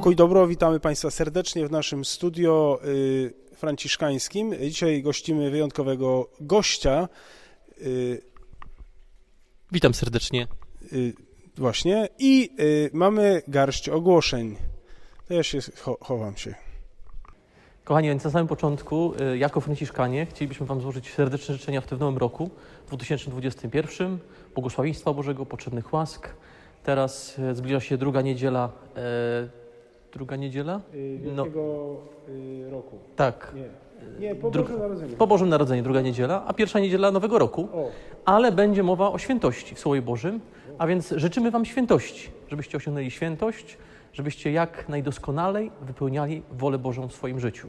Pokój dobro, witamy Państwa serdecznie w naszym studio y, franciszkańskim. Dzisiaj gościmy wyjątkowego gościa, y, Witam serdecznie. y, właśnie, i y, mamy garść ogłoszeń. To ja się cho chowam się. Kochani, więc na samym początku, y, jako Franciszkanie, chcielibyśmy Wam złożyć serdeczne życzenia w tym nowym roku, 2021, błogosławieństwa Bożego, potrzebnych łask. Teraz zbliża się druga niedziela. Druga niedziela? No. roku. Tak, Nie, nie po Bożym po Bożym Narodzeniu, druga niedziela, a pierwsza niedziela Nowego Roku. O, ale będzie mowa o świętości w Słowie Bożym, a więc życzymy Wam świętości, żebyście osiągnęli świętość, żebyście jak najdoskonalej wypełniali wolę Bożą w swoim życiu.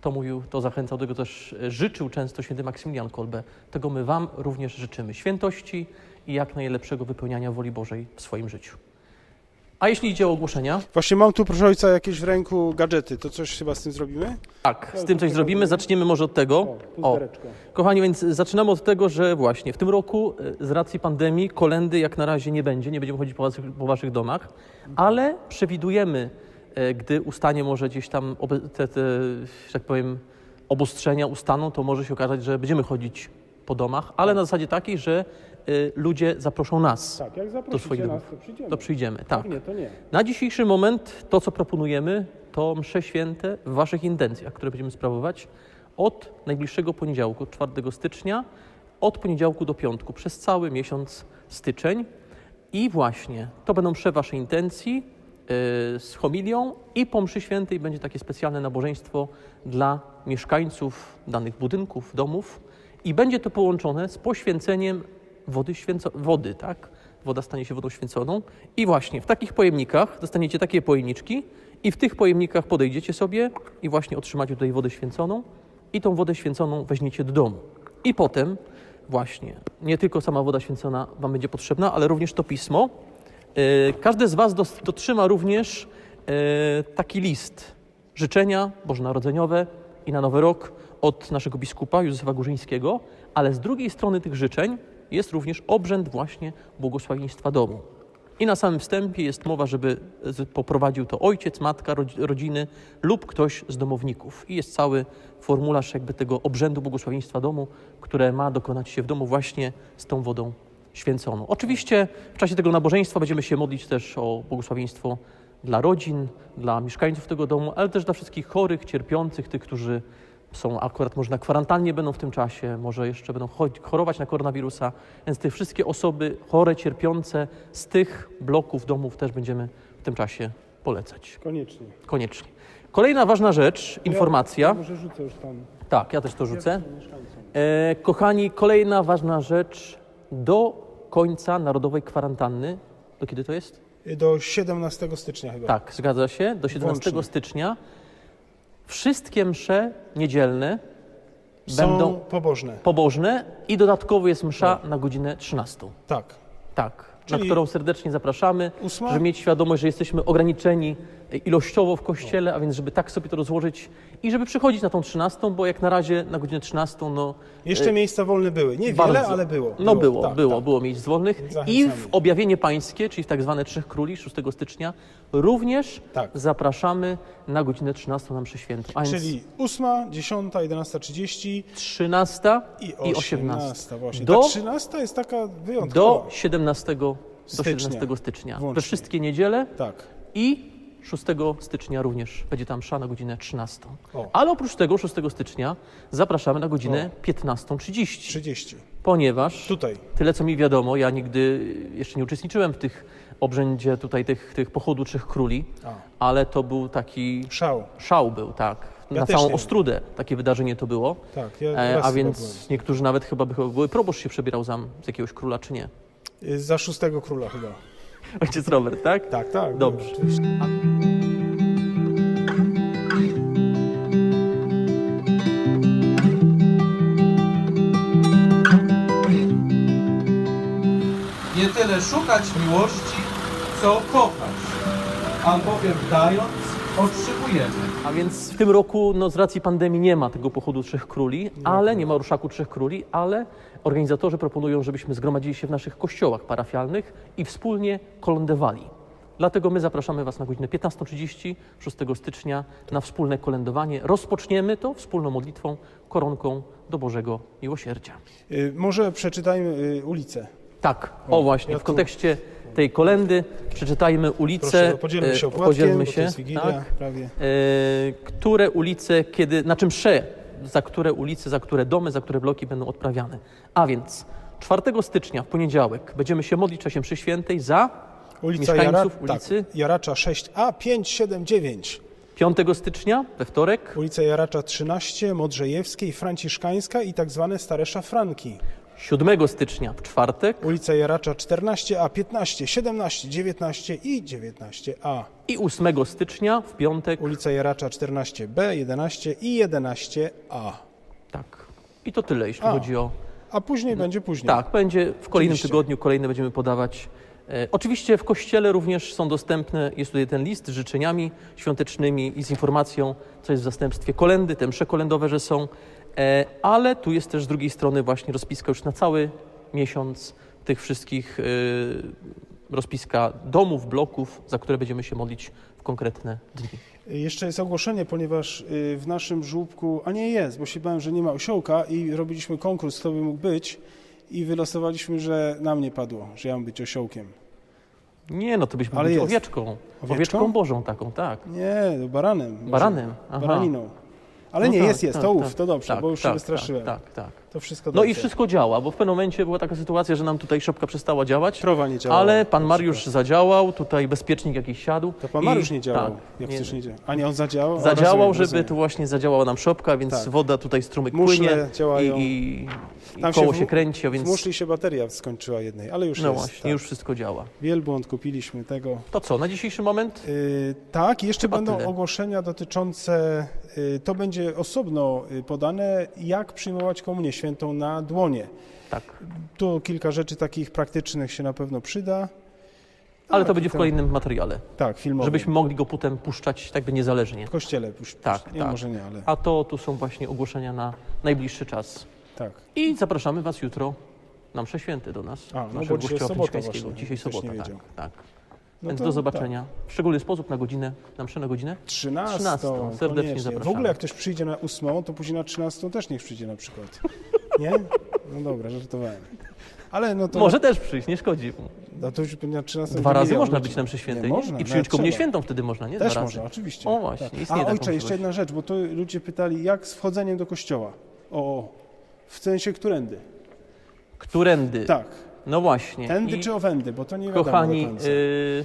To mówił, to zachęcał, tego też e, życzył często święty Maksymilian Kolbe. Tego my Wam również życzymy. Świętości i jak najlepszego wypełniania woli Bożej w swoim życiu. A jeśli idzie o ogłoszenia, Właśnie mam tu, proszę ojca, jakieś w ręku gadżety. To coś chyba z tym zrobimy? tak, z tym coś zrobimy. Zaczniemy może od tego. O. Kochani, więc zaczynamy od tego, że właśnie w tym roku e, z racji pandemii kolendy jak na razie nie będzie, nie będziemy chodzić po waszych, po waszych domach, ale przewidujemy, e, gdy ustanie może gdzieś tam obe- te, te, że tak powiem, obostrzenia ustaną, to może się okazać, że będziemy chodzić po domach, ale na zasadzie takiej, że e, ludzie zaproszą nas, Tak, jak Do swoich nas, domów. to przyjdziemy. to przyjdziemy. Tak. To nie. Na dzisiejszy moment to, co proponujemy, to msze święte w Waszych intencjach, które będziemy sprawować od najbliższego poniedziałku, 4 stycznia, od poniedziałku do piątku, przez cały miesiąc styczeń. I właśnie to będą msze Waszej intencji yy, z homilią i po mszy świętej będzie takie specjalne nabożeństwo dla mieszkańców danych budynków, domów i będzie to połączone z poświęceniem wody, święco- wody tak? Woda stanie się wodą święconą i właśnie w takich pojemnikach dostaniecie takie pojemniczki i w tych pojemnikach podejdziecie sobie i właśnie otrzymacie tutaj wodę święconą i tą wodę święconą weźmiecie do domu. I potem właśnie nie tylko sama woda święcona Wam będzie potrzebna, ale również to pismo. Yy, Każdy z Was dotrzyma również yy, taki list życzenia bożonarodzeniowe i na Nowy Rok od naszego biskupa Józefa Górzyńskiego, ale z drugiej strony tych życzeń jest również obrzęd właśnie błogosławieństwa domu. I na samym wstępie jest mowa, żeby poprowadził to ojciec, matka rodzi- rodziny lub ktoś z domowników. I jest cały formularz jakby tego obrzędu błogosławieństwa domu, które ma dokonać się w domu właśnie z tą wodą święconą. Oczywiście w czasie tego nabożeństwa będziemy się modlić też o błogosławieństwo dla rodzin, dla mieszkańców tego domu, ale też dla wszystkich chorych, cierpiących, tych, którzy są akurat może na kwarantannie będą w tym czasie, może jeszcze będą cho- chorować na koronawirusa, więc te wszystkie osoby chore, cierpiące z tych bloków domów też będziemy w tym czasie polecać. Koniecznie. Koniecznie. Kolejna ważna rzecz, informacja. Ja może rzucę już tam. Tak, ja też to rzucę. E, kochani, kolejna ważna rzecz. Do końca narodowej kwarantanny, do kiedy to jest? Do 17 stycznia chyba. Tak, zgadza się. Do 17 Włącznie. stycznia wszystkie msze niedzielne Są będą pobożne. pobożne i dodatkowo jest msza na godzinę 13. Tak. Tak, Czyli- na którą serdecznie zapraszamy, Ósma? żeby mieć świadomość, że jesteśmy ograniczeni ilościowo w kościele, a więc żeby tak sobie to rozłożyć i żeby przychodzić na tą 13, bo jak na razie na godzinę 13, no Jeszcze miejsca wolne były. Niewiele, bardzo. ale było. No było, tak, było, tak. było miejsc wolnych. I w objawienie pańskie, czyli w tak zwane Trzech Króli 6 stycznia, również Tak. zapraszamy na godzinę 13 na mszę świętą. A więc Czyli 8, 10, 11.30 13 i i 18. 18. właśnie. Do- Ta 13 jest taka do wyjątkowa. 17, do Stycznia. 17 stycznia. We wszystkie niedziele Tak. i 6 stycznia również będzie tam msza na godzinę 13. O. Ale oprócz tego 6 stycznia zapraszamy na godzinę 15.30, 30. ponieważ Tutaj. tyle co mi wiadomo, ja nigdy jeszcze nie uczestniczyłem w tych obrzędzie tutaj tych, tych pochodu Trzech Króli, A. ale to był taki Szał. szał był, tak. Ja na też całą nie. Ostrudę takie wydarzenie to było. Tak, ja E, raz a chyba więc niektórzy nawet chyba by były proboszcz się przebierał za z jakiegoś króla, czy nie? byłem. Y, Za szóstego króla chyba. Ojciec Robert, tak? Tak, tak. Dobrze. oczywiście. Szukać miłości, co kochać, albowiem dając otrzymujemy. A więc w tym roku, no z racji pandemii nie ma tego pochodu Trzech Króli, ale nie ma orszaku Trzech Króli, ale organizatorzy proponują, żebyśmy zgromadzili się w naszych kościołach parafialnych i wspólnie kolędowali. Dlatego my zapraszamy Was na godzinę 15.30 6 stycznia na wspólne kolędowanie. Rozpoczniemy to wspólną modlitwą, koronką do Bożego Miłosierdzia. Y, Może przeczytajmy y, ulicę. Tak, O, o, właśnie, ja w tu- kontekście tej kolendy przeczytajmy ulicę. Proszę, podzielmy e, się opłatkiem, podzielmy bo się, to jest Wigilia tak, prawie. e, które ulice, kiedy, na czym msze, za które ulice, za które domy, za które bloki będą odprawiane. A więc 4 stycznia w poniedziałek będziemy się modlić w czasie mszy świętej za Ulica mieszkańców Jara, ulicy. Tak, Jaracza 6A 579. 5 stycznia we wtorek, Ulica Jaracza 13, Modrzejewskiej, Franciszkańska i tak zwane Stare Szafranki. 7 stycznia w czwartek Ulica Jaracza 14A, 15, 17, 19 i 19A. i 8 stycznia w piątek. Ulica Jaracza 14B, 11 i 11A. Tak. I to tyle, jeśli A. chodzi o A później będzie później. Tak, będzie w kolejnym Oczywiście. tygodniu, kolejne będziemy podawać. E, oczywiście w kościele również są dostępne, jest tutaj ten list z życzeniami świątecznymi i z informacją, co jest w zastępstwie kolendy, te msze kolendowe, że są, ale tu jest też z drugiej strony właśnie rozpiska już na cały miesiąc tych wszystkich e, rozpiska domów, bloków, za które będziemy się modlić w konkretne dni. Jeszcze jest ogłoszenie, ponieważ y, w naszym żłóbku, a nie jest, bo się bałem, że nie ma osiołka i robiliśmy konkurs, kto by mógł być i wylosowaliśmy, że na mnie padło, że ja mam być osiołkiem. Nie, no to byśmy Ale być owieczką, Owieczką? owieczką Bożą taką, tak. Nie, no baranem. Baranem, aha. Baraniną. Ale No nie, tak, jest, jest, tak, to ów, tak. to dobrze, Tak, bo już się tak, wystraszyłem. Tak, tak, tak. To wszystko No i wszystko działa, bo w pewnym momencie była taka sytuacja, że nam tutaj szopka przestała działać, Krowa nie działała. ale pan Mariusz zadziałał, tutaj bezpiecznik jakiś siadł. To pan i- Mariusz nie działał, tak, jak nie- nie działał. A nie, on zadziałał? Zadziałał, rozumiem, żeby rozumiem. tu właśnie zadziałała nam szopka, więc Tak. woda tutaj strumyk Muszle płynie działają. i, i, i Tam koło w- się kręci, a W więc muszli się bateria skończyła jednej, ale już no jest. właśnie, tak. już wszystko działa. Wielbłąd kupiliśmy tego. To co, na dzisiejszy moment? Yy, tak, jeszcze Chyba będą tyle. ogłoszenia dotyczące, yy, to będzie osobno yy, podane, jak przyjmować komunię świętą na dłonie. Tak. Tu kilka rzeczy takich praktycznych się na pewno przyda. Ale Tak, to będzie i w kolejnym materiale, Tak, filmowo. żebyśmy mogli go potem puszczać tak by niezależnie. W kościele puść, Tak. Nie, tak. może nie, ale A to tu są właśnie ogłoszenia na najbliższy czas. tak. I zapraszamy Was jutro na msze święte do nas. A, no bo dzisiaj sobota Dzisiaj sobota, tak, tak. No Więc to do zobaczenia w szczególny sposób na godzinę, na mszę na godzinę. Tak. 13. 13. Serdecznie koniecznie. W zapraszamy. ogóle jak ktoś przyjdzie na 8, to później na 13 też niech przyjdzie na przykład. Nie? No dobra, żartowałem. Ale no to... Może też przyjść, nie szkodzi. No to już na 13 Dwa razy można być na mszy świętej nie? można, i przyjąć nawet komunię trzeba. świętą wtedy można, nie? Też Dwa razy. można, oczywiście. O właśnie, tak. istnieje A taka ojcze, jeszcze możliwość. jedna rzecz, bo to ludzie pytali, jak z wchodzeniem do kościoła? O, o. w sensie którędy? Którędy? Tak, No właśnie. tędy I, czy owędy, bo to nie wiadomo kochani, do końca. y,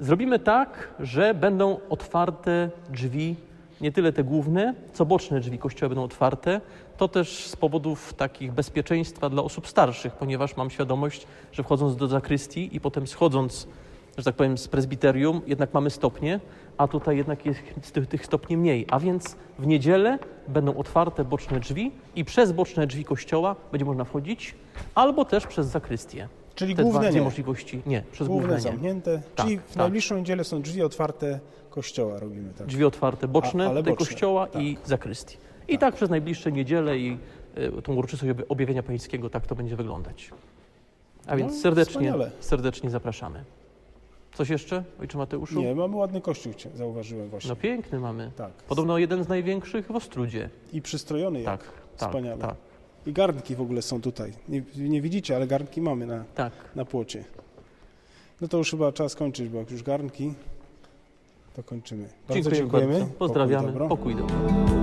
zrobimy tak, że będą otwarte drzwi, nie tyle te główne, co boczne drzwi kościoła będą otwarte. To też z powodów takich bezpieczeństwa dla osób starszych, ponieważ mam świadomość, że wchodząc do zakrystii i potem schodząc, że tak powiem, z prezbiterium, jednak mamy stopnie, a tutaj jednak jest z tych, tych stopni mniej. A więc w niedzielę będą otwarte boczne drzwi i przez boczne drzwi kościoła będzie można wchodzić, albo też przez zakrystię. Czyli Te główne dwa, nie, możliwości. Nie, przez główne główne zamknięte, Tak, czyli w tak. najbliższą niedzielę są drzwi otwarte kościoła robimy tak. Drzwi otwarte boczne A- boczne, kościoła tak. i zakrystii. I tak. przez najbliższe niedziele i y, tą uroczystość objawienia pańskiego tak to będzie wyglądać. A więc No, serdecznie, wspaniale. serdecznie zapraszamy. Coś jeszcze, ojcze Mateuszu? Nie, mamy ładny kościół, zauważyłem właśnie. No piękny mamy. Tak. Podobno jeden z największych w Ostrudzie. I przystrojony jak. Tak, tak, Wspaniale. tak, I garnki w ogóle są tutaj. Nie, nie widzicie, ale garnki mamy na, tak. na płocie. No to już chyba czas kończyć, bo jak już garnki, to kończymy. Bardzo Dziękujemy bardzo. Pozdrawiamy. Pokój, dobro. Pokój.